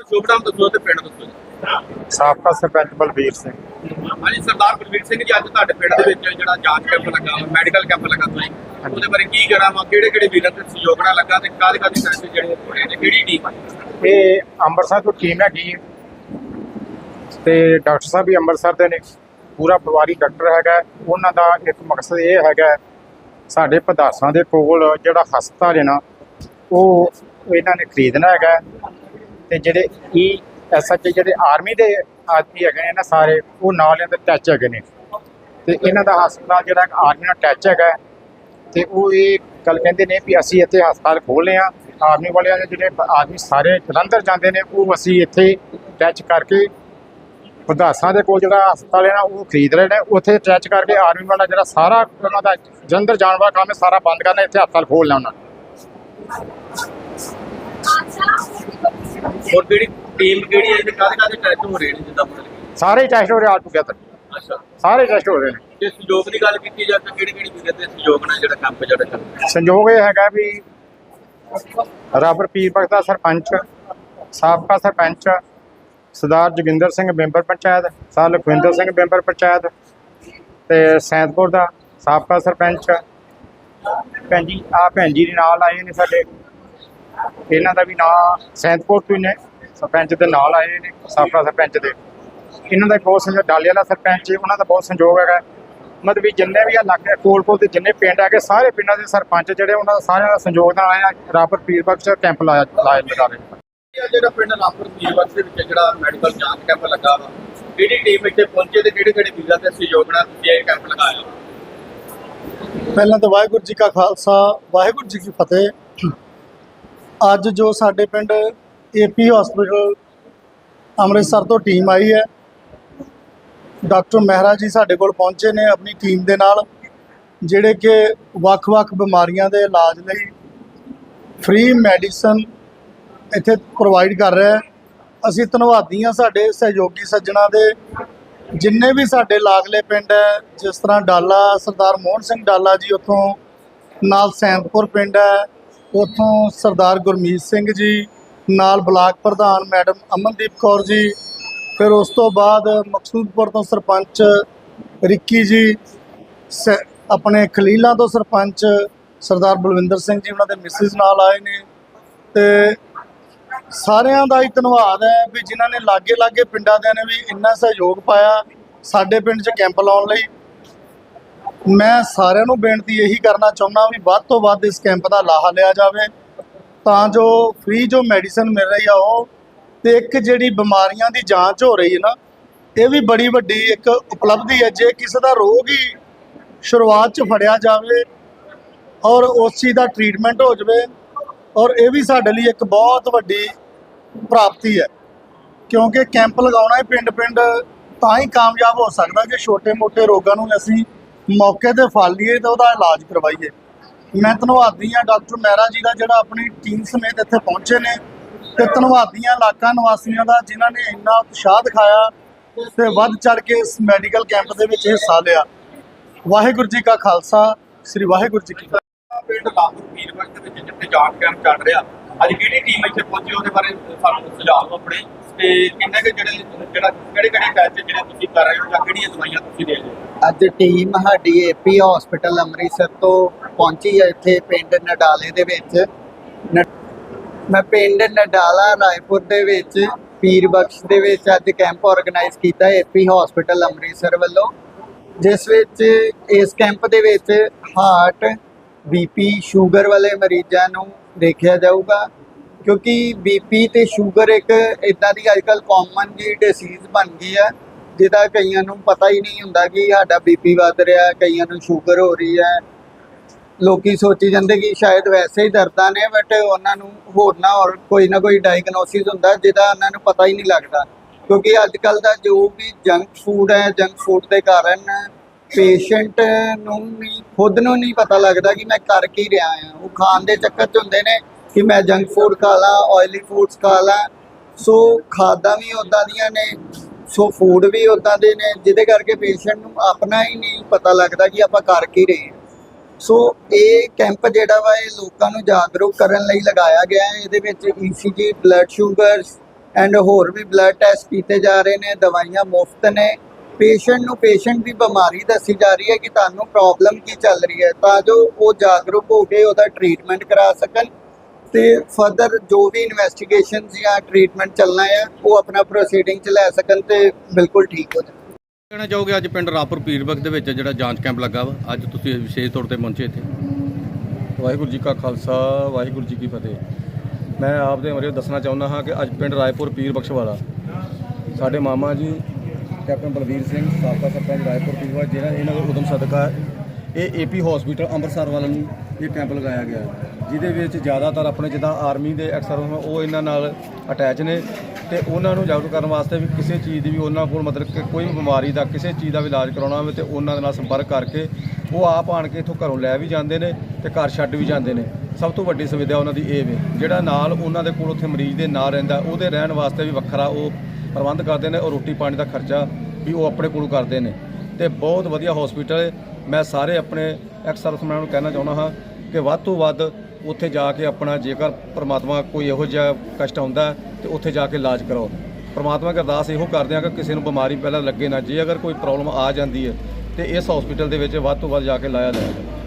ਸ਼ੁਭ ਨਾਮ ਦੱਸੋ ਤੇ ਪਿੰਡ ਦੱਸੋ ਜੀ। ਸਾਬਕਾ ਸਰਪੰਚ ਬਲਬੀਰ ਸਿੰਘ। ਹਾਂਜੀ ਸਰਦਾਰ ਬਲਵੀਰ ਸਿੰਘ ਜੀ ਅੱਜ ਤੁਹਾਡੇ ਪਿੰਡ ਦੇ ਵਿੱਚ ਜਿਹੜਾ ਜਾਂਚ ਕੈਂਪ ਲੱਗਾ ਮੈਡੀਕਲ ਕੈਂਪ ਲੱਗਾ ਤੁਸੀਂ। ਉਹਦੇ ਬਾਰੇ ਕੀ ਕਹਿਣਾ ਵਾ? ਕਿਹੜੇ ਕਿਹੜੇ ਵੀਰਾਂ ਤੇ ਸਹਿਯੋਗ ਨਾਲ ਲੱਗਾ ਤੇ ਕਾਹਦੇ ਕਾਹਦੇ ਟੈਸਟ ਜਿਹੜੇ ਹੋ ਰਹੇ ਨੇ ਕਿਹੜੀ ਟੀਮ ਇਹ ਅੰਮ੍ਰਿਤਸਰ ਤੋਂ ਟੀਮ ਹੈਗੀ ਹੈ ਤੇ ਡਾਕਟਰ ਸਾਹਿਬ ਵੀ ਅੰਮ੍ਰਿਤਸਰ ਦੇ ਨੇ। ਪੂਰਾ ਪਰਿਵਾਰੀ ਡਾਕਟਰ ਹੈਗਾ। ਉਹਨਾਂ ਦਾ ਇੱਕ ਮਕਸਦ ਇਹ ਹੈਗਾ ਸਾਡੇ ਪਦਾਰਸਾਂ ਦੇ ਕੋਲ ਜਿਹੜਾ ਹਸਪਤਾਲ ਹੈ ਨਾ ਉਹ ਇਹਨਾਂ ਨੇ ਖਰੀਦਣਾ ਹੈਗਾ ਤੇ ਜਿਹੜੇ ਈ ਐਸਐਚ ਜਿਹੜੇ ਆਰਮੀ ਦੇ ਆਦਮੀ ਹੈਗੇ ਨੇ ਨਾ ਸਾਰੇ, ਉਹ ਨਾਲ ਇਹਦੇ ਟੱਚ ਹੈਗੇ ਨੇ। ਤੇ ਇਹਨਾਂ ਦਾ ਹਸਪਤਾਲ ਜਿਹੜਾ ਆਰਮੀ ਨਾਲ ਟੱਚ ਹੈਗਾ ਤੇ ਉਹ ਇਹ ਗੱਲ ਕਹਿੰਦੇ ਨੇ ਵੀ ਅਸੀਂ ਇੱਥੇ ਹਸਪਤਾਲ ਖੋਲ੍ਹੇ ਆ ਆਰਮੀ ਵਾਲਿਆਂ ਦੇ ਜਿਹੜੇ ਆਦਮੀ ਸਾਰੇ ਜਲੰਧਰ ਜਾਂਦੇ ਨੇ, ਉਹ ਅਸੀਂ ਇੱਥੇ ਟੱਚ ਕਰਕੇ ਪਦਾਸਾਂ ਦੇ ਕੋਲ ਜਿਹੜਾ ਹਸਪਤਾਲ ਹੈ ਨਾ, ਉਹ ਖਰੀਦ ਰਹੇ ਨੇ। ਉੱਥੇ ਅਟੈਚ ਕਰਕੇ ਆਰਮੀ ਵਾਲਾ ਜਿਹੜਾ ਸਾਰਾ ਉਹਨਾਂ ਦਾ ਜਲੰਧਰ ਜਾਣ ਵਾਲਾ ਕੰਮ ਹੈ, ਸਾਰਾ ਬੰਦ ਕਰਨਾ, ਇੱਥੇ ਹਸਪਤਾਲ ਖੋਲ੍ਹਣਾ ਉਹਨਾਂ ਹੋਰ ਕਿਹੜੀ ਟੀਮ ਕਿਹੜੀ ਹੈ ਤੇ ਕਾਹਦੇ ਕਾਹਦੇ ਟੈਸਟ ਹੋ ਰਹੇ ਨੇ ਜਿੱਦਾਂ ਮਤਲਬ ਕਿ? ਸਾਰੇ ਟੈਸਟ ਹੋ ਰਹੇ ਆਲ ਟੁਗੇਦਰ ਅੱਛਾ। ਸਾਰੇ ਟੈਸਟ ਹੋ ਰਹੇ ਨੇ। ਜੇ ਸਹਿਯੋਗ ਦੀ ਗੱਲ ਕੀਤੀ ਜਾਵੇ ਤਾਂ ਕਿਹੜੀ ਕਿਹੜੀ ਵੀਰਾਂ ਤੇ ਸਹਿਯੋਗ ਨਾਲ ਜਿਹੜਾ ਕੈਂਪ ਜਿਹੜਾ ਚੱਲ ਰਿਹਾ? ਸੰਯੋਗ ਇਹ ਹੈਗਾ ਵੀ ਰਾਬਰ ਪੀਰ ਬਖਸ਼ ਦਾ ਸਰਪੰਚ ਸਾਬਕਾ sarpanch Sardar Joginder Singh member panchayat sir Lakhwinder Singh member panchayat ਤੇ ਸੈਂਤਪੁਰ ਦਾ ਸਾਬਕਾ ਸਰਪੰਚ। ਭੈਣ ਜੀ ਆ ਭੈਣ ਜੀ ਦੇ ਨਾਲ ਆਏ ਨੇ ਸਾਡੇ। ਇਹਨਾਂ ਦਾ ਵੀ ਨਾਂ ਸੈਂਤਪੁਰ ਤੋਂ ਨੇ ਸਰਪੰਚ ਦੇ ਨਾਲ ਆਏ ਨੇ ਸਾਬਕਾ ਸਰਪੰਚ ਦੇ। ਇਹਨਾਂ ਦਾ ਬਹੁਤ ਸੰਯੋਗ ਡਾਲੇ ਵਾਲਾ ਸਰਪੰਚ ਹੈ, ਉਹਨਾਂ ਦਾ ਬਹੁਤ ਸੰਯੋਗ ਹੈਗਾ। ਮਤਲਬ ਵੀ ਜਿੰਨੇ ਵੀ ਇਲਾਕੇ ਕੋਲ ਕੋਲ ਦੇ ਜਿੰਨੇ ਪਿੰਡ ਹੈਗੇ ਸਾਰੇ ਪਿੰਡਾਂ ਦੇ ਸਰਪੰਚ ਜਿਹੜੇ ਉਹਨਾਂ ਦਾ ਸਾਰਿਆਂ ਦਾ ਸੰਯੋਗ ਨਾਲ ਆਇਆ ਰਾਪਰ ਪੀਰ ਬਖਸ਼ ਕੈਂਪ ਲਾਇਆ ਲਾਇਆ ਲਗਾ ਰਹੇ। ਜਿਹੜਾ ਪਿੰਡ ਲਾਪੁਰ ਪੀਰਵਕ ਦੇ ਵਿੱਚ ਜਿਹੜਾ ਮੈਡੀਕਲ ਜਾਂਚ ਕੈਂਪ ਲੱਗਾ ਵਾ ਕਿਹੜੀ ਟੀਮ ਇੱਥੇ ਪਹੁੰਚੇ ਤੇ ਕਿਹੜੇ ਕਿਹੜੇ ਵੀਰਾਂ ਤੇ ਸਹਿਯੋਗ ਨਾਲ ਤੁਸੀਂ ਇਹ ਕੈਂਪ ਲਗਾਇਆ? ਪਹਿਲਾਂ ਤਾਂ ਵਾਹਿਗੁਰੂ ਜੀ ਕਾ ਖਾਲਸਾ ਵਾਹਿਗੁਰੂ ਜੀ ਕੀ ਫਤਿਹ। ਅੱਜ ਜੋ ਸਾਡੇ ਪਿੰਡ ਏਪੀ ਹਸਪੀਟਲ ਅੰਮ੍ਰਿਤਸਰ ਤੋਂ ਟੀਮ ਆਈ ਹੈ ਡਾਕਟਰ ਮਹਿਰਾ ਜੀ ਸਾਡੇ ਕੋਲ ਪਹੁੰਚੇ ਨੇ ਆਪਣੀ ਟੀਮ ਦੇ ਨਾਲ, ਜਿਹੜੇ ਕਿ ਵੱਖ-ਵੱਖ ਬਿਮਾਰੀਆਂ ਦੇ ਇਲਾਜ ਲਈ ਫ੍ਰੀ ਮੈਡੀਸਨ ਇੱਥੇ ਪ੍ਰੋਵਾਈਡ ਕਰ ਰਿਹਾ ਹੈ। ਅਸੀਂ ਧੰਨਵਾਦੀ ਹਾਂ ਸਾਡੇ ਸਹਿਯੋਗੀ ਸੱਜਣਾ ਦੇ, ਜਿੰਨੇ ਵੀ ਸਾਡੇ ਲਾਗਲੇ ਪਿੰਡ ਹੈ, ਜਿਸ ਤਰ੍ਹਾਂ ਡਾਲਾ ਸਰਦਾਰ ਮੋਹਨ ਸਿੰਘ ਡਾਲਾ ਜੀ ਉੱਥੋਂ, ਨਾਲ ਸੈਂਤਪੁਰ ਪਿੰਡ ਹੈ ਉੱਥੋਂ ਸਰਦਾਰ ਗੁਰਮੀਤ ਸਿੰਘ ਜੀ, ਨਾਲ ਬਲਾਕ ਪ੍ਰਧਾਨ ਮੈਡਮ ਅਮਨਦੀਪ ਕੌਰ ਜੀ, ਫਿਰ ਉਸ ਤੋਂ ਬਾਅਦ ਮਕਸੂਦਪੁਰ ਤੋਂ ਸਰਪੰਚ ਰਿੱਕੀ ਜੀ, ਸ- ਆਪਣੇ ਖਲੀਲਾਂ ਤੋਂ ਸਰਪੰਚ ਸਰਦਾਰ ਬਲਵਿੰਦਰ ਸਿੰਘ ਜੀ, ਉਹਨਾਂ ਦੇ ਮਿਸਿਸ ਨਾਲ ਆਏ ਨੇ। ਤੇ ਸਾਰਿਆਂ ਦਾ ਹੀ ਧੰਨਵਾਦ ਹੈ ਵੀ ਜਿਨ੍ਹਾਂ ਨੇ ਲਾਗੇ ਲਾਗੇ ਪਿੰਡਾਂ ਦੇ ਨੇ ਵੀ ਇੰਨਾ ਸਹਿਯੋਗ ਪਾਇਆ ਸਾਡੇ ਪਿੰਡ 'ਚ ਕੈਂਪ ਲਾਉਣ ਲਈ। ਮੈਂ ਸਾਰਿਆਂ ਨੂੰ ਬੇਨਤੀ ਇਹੀ ਕਰਨਾ ਚਾਹੁੰਦਾ ਵੀ ਵੱਧ ਤੋਂ ਵੱਧ ਇਸ ਕੈਂਪ ਦਾ ਲਾਹਾ ਲਿਆ ਜਾਵੇ। ਤਾਂ ਜੋ ਫ੍ਰੀ ਜੋ ਮੈਡੀਸਨ ਮਿਲ ਰਹੀ ਆ ਉਹ ਤੇ ਇੱਕ ਜਿਹੜੀ ਬਿਮਾਰੀਆਂ ਦੀ ਜਾਂਚ ਹੋ ਰਹੀ ਹੈ ਨਾ, ਇਹ ਵੀ ਬੜੀ ਵੱਡੀ ਇੱਕ ਉਪਲਬਧੀ ਹੈ। ਜੇ ਕਿਸੇ ਦਾ ਰੋਗ ਹੀ ਸ਼ੁਰੂਆਤ 'ਚ ਫੜਿਆ ਜਾਵੇ ਔਰ ਉਸ ਚੀਜ਼ ਦਾ ਟ੍ਰੀਟਮੈਂਟ ਹੋ ਜਾਵੇ ਔਰ ਇਹ ਵੀ ਸਾਡੇ ਲਈ ਇੱਕ ਬਹੁਤ ਵੱਡੀ ਪ੍ਰਾਪਤੀ ਹੈ। ਕਿਉਂਕਿ ਕੈਂਪ ਲਗਾਉਣਾ ਪਿੰਡ-ਪਿੰਡ ਤਾਂ ਹੀ ਕਾਮਯਾਬ ਹੋ ਸਕਦਾ ਜੇ ਛੋਟੇ-ਮੋਟੇ ਰੋਗਾਂ ਨੂੰ ਅਸੀਂ ਮੌਕੇ ਤੇ ਫੜ ਲਈਏ ਤਾਂ ਉਹਦਾ ਇਲਾਜ ਕਰਵਾਈਏ। ਮੈਂ ਧੰਨਵਾਦੀ ਹਾਂ ਡਾਕਟਰ ਮਹਿਰਾ ਜੀ ਦਾ ਜਿਹੜਾ ਆਪਣੀ ਟੀਮ ਸਮੇਤ ਇੱਥੇ ਪਹੁੰਚੇ ਨੇ ਤੇ ਧੰਨਵਾਦੀ ਇਲਾਕਾ ਨਿਵਾਸੀਆਂ ਦਾ ਜਿਨ੍ਹਾਂ ਨੇ ਇੰਨਾ ਉਤਸ਼ਾਹ ਦਿਖਾਇਆ ਤੇ ਵੱਧ ਚੜ ਕੇ ਇਸ ਮੈਡੀਕਲ ਕੈਂਪ ਦੇ ਵਿੱਚ ਹਿੱਸਾ ਲਿਆ। ਵਾਹਿਗੁਰੂ ਜੀ ਕਾ ਖਾਲਸਾ, ਸ੍ਰੀ ਵਾਹਿਗੁਰੂ ਜੀ ਕੀ ਫਤਿਹ। ਪਿੰਡ ਲਾਪੁਰ ਪੀਰਵਕ ਦੇ ਵਿੱਚ ਜਿੱਥੇ ਜਾਂਚ ਕੈਂਪ ਚੱਲ ਰਿਹਾ, ਅੱਜ ਕਿਹੜੀ ਟੀਮ ਇੱਥੇ ਪਹੁੰਚੀ ਉਹਦੇ ਬਾਰੇ ਸਾਨੂੰ ਸੁਝਾਅ ਆਪਣੇ। ਤੇ ਕਿੰਨੇ ਕੁ ਜਿਹੜੇ ਜਿਹੜਾ ਕਿਹੜੇ ਕਿਹੜੇ ਟੈਸਟ ਜਿਹੜੇ ਤੁਸੀਂ ਕਰ ਰਹੇ ਹੋ ਜਾਂ ਕਿਹੜੀਆਂ ਦਵਾਈਆਂ ਤੁਸੀਂ ਦੇ ਰਹੇ ਹੋ? ਅੱਜ ਟੀਮ ਸਾਡੀ ਏਪੀ ਹਸਪੀਟਲ ਅੰਮ੍ਰਿਤਸਰ ਤੋਂ ਪਹੁੰਚੀ ਹੈ ਇੱਥੇ ਪਿੰਡ ਨਡਾਲੇ ਦੇ ਵਿੱਚ। ਮੈਂ ਪਿੰਡ ਨਡਾਲਾ, ਰਾਏਪੁਰ ਦੇ ਵਿੱਚ, ਪੀਰ ਬਖਸ਼ ਦੇ ਵਿੱਚ ਅੱਜ ਕੈਂਪ ਆਰਗੇਨਾਈਜ਼ ਕੀਤਾ ਏਪੀ ਹਸਪੀਟਲ ਅੰਮ੍ਰਿਤਸਰ ਵੱਲੋਂ। ਜਿਸ ਵਿੱਚ, ਇਸ ਕੈਂਪ ਦੇ ਵਿੱਚ ਹਾਰਟ ਬੀਪੀ ਸ਼ੂਗਰ ਵਾਲੇ ਮਰੀਜ਼ਾਂ ਨੂੰ ਦੇਖਿਆ ਜਾਊਗਾ। ਕਿਉਂਕਿ ਬੀਪੀ ਤੇ ਸ਼ੂਗਰ ਇੱਕ ਇਦਾਂ ਦੀ ਅੱਜਕੱਲ ਕਾਮਨ ਜੀ ਡਿਸੀਜ਼ ਬਣ ਗਈ ਹੈ, ਜਿਹਦਾ ਕਈਆਂ ਨੂੰ ਪਤਾ ਹੀ ਨਹੀਂ ਹੁੰਦਾ ਕਿ ਸਾਡਾ ਬੀਪੀ ਵੱਧ ਰਿਹਾ, ਕਈਆਂ ਨੂੰ ਸ਼ੂਗਰ ਹੋ ਰਹੀ ਹੈ। ਲੋਕੀ ਸੋਚੀ ਜਾਂਦੇ ਕਿ ਸ਼ਾਇਦ ਵੈਸੇ ਹੀ ਦਰਦਾਂ ਨੇ ਬਟ ਉਹਨਾਂ ਨੂੰ ਹੋਰ ਨਾ ਹੋਰ ਕੋਈ ਨਾ ਕੋਈ ਡਾਇਗਨੋਸਿਸ ਹੁੰਦਾ, ਜਿਹਦਾ ਉਹਨਾਂ ਨੂੰ ਪਤਾ ਹੀ ਨਹੀਂ ਲੱਗਦਾ। ਕਿਉਂਕਿ ਅੱਜ ਕੱਲ ਦਾ ਜੋ ਵੀ ਜੰਕ ਫੂਡ ਹੈ ਜੰਕ ਫੂਡ ਦੇ ਕਾਰਨ ਪੇਸ਼ੈਂਟ ਨੂੰ ਨਹੀਂ ਖੁਦ ਨੂੰ ਨਹੀਂ ਪਤਾ ਲੱਗਦਾ ਕਿ ਮੈਂ ਕਰ ਕੀ ਰਿਹਾ ਹਾਂ। ਉਹ ਖਾਣ ਦੇ ਚੱਕਰ 'ਚ ਹੁੰਦੇ ਨੇ ਕਿ ਮੈਂ ਜੰਕ ਫੂਡ ਖਾ ਲਾਂ ਆਇਲੀ ਫੂਡਸ ਖਾ ਲਾਂ। ਸੋ ਖਾਦਾਂ ਵੀ ਉਦਾਂ ਦੀਆਂ ਨੇ ਸੋ ਫੂਡ ਵੀ ਉਦਾਂ ਦੇ ਨੇ, ਜਿਹਦੇ ਕਰਕੇ ਪੇਸ਼ੈਂਟ ਨੂੰ ਆਪਣਾ ਹੀ ਨਹੀਂ ਪਤਾ ਲੱਗਦਾ ਕਿ ਆਪਾਂ ਕਰ ਕੀ ਰਹੇ ਹਾਂ। ਸੋ ਇਹ ਕੈਂਪ ਜਿਹੜਾ ਵਾ, ਇਹ ਲੋਕਾਂ ਨੂੰ ਜਾਗਰੂਕ ਕਰਨ ਲਈ ਲਗਾਇਆ ਗਿਆ ਹੈ। ਇਹਦੇ ਵਿੱਚ ECG ਬਲੱਡ ਸ਼ੂਗਰਸ ਐਂਡ ਹੋਰ ਵੀ ਬਲੱਡ ਟੈਸਟ ਕੀਤੇ ਜਾ ਰਹੇ ਨੇ, ਦਵਾਈਆਂ ਮੁਫਤ ਨੇ। ਪੇਸ਼ੈਂਟ ਨੂੰ ਪੇਸ਼ੈਂਟ ਦੀ ਬਿਮਾਰੀ ਦੱਸੀ ਜਾ ਰਹੀ ਹੈ ਕਿ ਤੁਹਾਨੂੰ ਪ੍ਰੋਬਲਮ ਕੀ ਚੱਲ ਰਹੀ ਹੈ। ਤਾਂ ਜੋ ਉਹ ਜਾਗਰੂਕ ਹੋ ਕੇ ਉਹਦਾ ਟ੍ਰੀਟਮੈਂਟ ਕਰਾ ਸਕਣ। ਤੇ ਫਰਦਰ ਜੋ ਵੀ ਇਨਵੈਸਟੀਗੇਸ਼ਨ ਜਾਂ ਟ੍ਰੀਟਮੈਂਟ ਚੱਲਣਾ ਹੈ ਉਹ ਆਪਣਾ ਪ੍ਰੋਸੀਡਿੰਗ ਚ ਲੈ ਸਕਣ ਤੇ ਬਿਲਕੁਲ ਠੀਕ ਹੋ ਜਾਣ। ਕਹਿਣਾ ਚਾਹੋਗੇ ਅੱਜ ਪਿੰਡ ਰਾਪੁਰ ਪੀਰਬਖ ਦੇ ਵਿੱਚ ਜਿਹੜਾ ਜਾਂਚ ਕੈਂਪ ਲੱਗਾ ਵਾ? ਅੱਜ ਤੁਸੀਂ ਵਿਸ਼ੇਸ਼ ਤੌਰ ਤੇ ਪਹੁੰਚੇ ਇੱਥੇ। ਵਾਹਿਗੁਰੂ ਜੀ ਕਾ ਖਾਲਸਾ ਵਾਹਿਗੁਰੂ ਜੀ ਕੀ ਫਤਿਹ। ਮੈਂ ਆਪ ਦੇ ਬਾਰੇ ਦੱਸਣਾ ਚਾਹੁੰਦਾ ਹਾਂ ਕਿ ਅੱਜ ਪਿੰਡ ਰਾਏਪੁਰ ਪੀਰ ਬਖਸ਼ਵਾਲਾ ਸਾਡੇ ਮਾਮਾ ਜੀ ਕੈਪਟਨ ਬਲਵੀਰ ਸਿੰਘ ਸਾਬਕਾ ਸਰਪੰਚ ਰਾਏਪੁਰ ਪੀਰਵਾ ਜਿਹੜਾ ਇਹਨਾਂ ਦਾ ਉਦਮ ਸਦਕਾ। ਇਹ ਏਪੀ ਹਸਪੀਟਲ ਅੰਮ੍ਰਿਤਸਰ ਵੱਲ ਨੂੰ ਇਹ ਕੈਂਪ ਲਗਾਇਆ ਗਿਆ। ਜਿਹਦੇ ਵਿੱਚ ਜ਼ਿਆਦਾਤਰ ਆਪਣੇ ਜਿੱਦਾਂ ਆਰਮੀ ਦੇ ਅਕਸਰ ਉਹ ਇਹਨਾਂ ਨਾਲ ਅਟੈਚ ਨੇ ਤੇ ਉਹਨਾਂ ਨੂੰ ਜਾਗਰੂਕ ਕਰਨ ਵਾਸਤੇ ਵੀ ਕਿਸੇ ਚੀਜ਼ ਦੀ ਵੀ ਉਹਨਾਂ ਕੋਲ ਮਤਲਬ ਕਿ ਕੋਈ ਵੀ ਬਿਮਾਰੀ ਦਾ ਕਿਸੇ ਚੀਜ਼ ਦਾ ਵੀ ਇਲਾਜ ਕਰਾਉਣਾ ਹੋਵੇ ਤੇ ਉਹਨਾਂ ਦੇ ਨਾਲ ਸੰਪਰਕ ਕਰਕੇ ਉਹ ਆਪ ਆਣ ਕੇ ਇੱਥੋਂ ਘਰੋਂ ਲੈ ਵੀ ਜਾਂਦੇ ਨੇ ਤੇ ਘਰ ਛੱਡ ਵੀ ਜਾਂਦੇ ਨੇ। ਸਭ ਤੋਂ ਵੱਡੀ ਸੁਵਿਧਾ ਉਹਨਾਂ ਦੀ ਇਹ ਵੇ, ਜਿਹੜਾ ਨਾਲ ਉਹਨਾਂ ਦੇ ਕੋਲ ਉੱਥੇ ਮਰੀਜ਼ ਦੇ ਨਾਲ ਰਹਿੰਦਾ, ਉਹਦੇ ਰਹਿਣ ਵਾਸਤੇ ਵੀ ਵੱਖਰਾ ਉਹ ਪ੍ਰਬੰਧ ਕਰਦੇ ਨੇ ਔਰ ਰੋਟੀ ਪਾਣੀ ਦਾ ਖਰਚਾ ਵੀ ਉਹ ਆਪਣੇ ਕੋਲੋਂ ਕਰਦੇ ਨੇ। ਤੇ ਬਹੁਤ ਵਧੀਆ ਹਸਪੀਟਲ ਹੈ। ਮੈਂ ਸਾਰੇ ਆਪਣੇ ਐਕਸ ਸਰਵਿਸਮੈਨਾਂ ਨੂੰ ਕਹਿਣਾ ਚਾਹੁੰਦਾ ਹਾਂ ਕਿ ਵੱਧ ਤੋਂ ਵੱਧ ਉੱਥੇ ਜਾ ਕੇ ਆਪਣਾ ਜੇਕਰ ਪ੍ਰਮਾਤਮਾ ਕੋਈ ਇਹੋ ਜਿਹਾ ਕਸ਼ਟ ਆਉਂਦਾ ਹੈ, ਤੇ ਉੱਥੇ ਜਾ ਕੇ ਇਲਾਜ ਕਰਾਓ। ਪ੍ਰਮਾਤਮਾ ਅਗੇ ਅਰਦਾਸ ਇਹੋ ਕਰਦੇ ਹਾਂ ਕਿ ਕਿਸੇ ਨੂੰ ਬਿਮਾਰੀ ਪਹਿਲਾਂ ਲੱਗੇ ਨਾ ਜੇ ਅਗਰ ਕੋਈ ਪ੍ਰੋਬਲਮ ਆ ਜਾਂਦੀ ਹੈ ਤੇ ਇਸ ਹਸਪੀਟਲ ਦੇ ਵਿੱਚ ਵੱਧ ਤੋਂ ਵੱਧ ਜਾ ਕੇ ਲਾਇਆ ਜਾਏਗਾ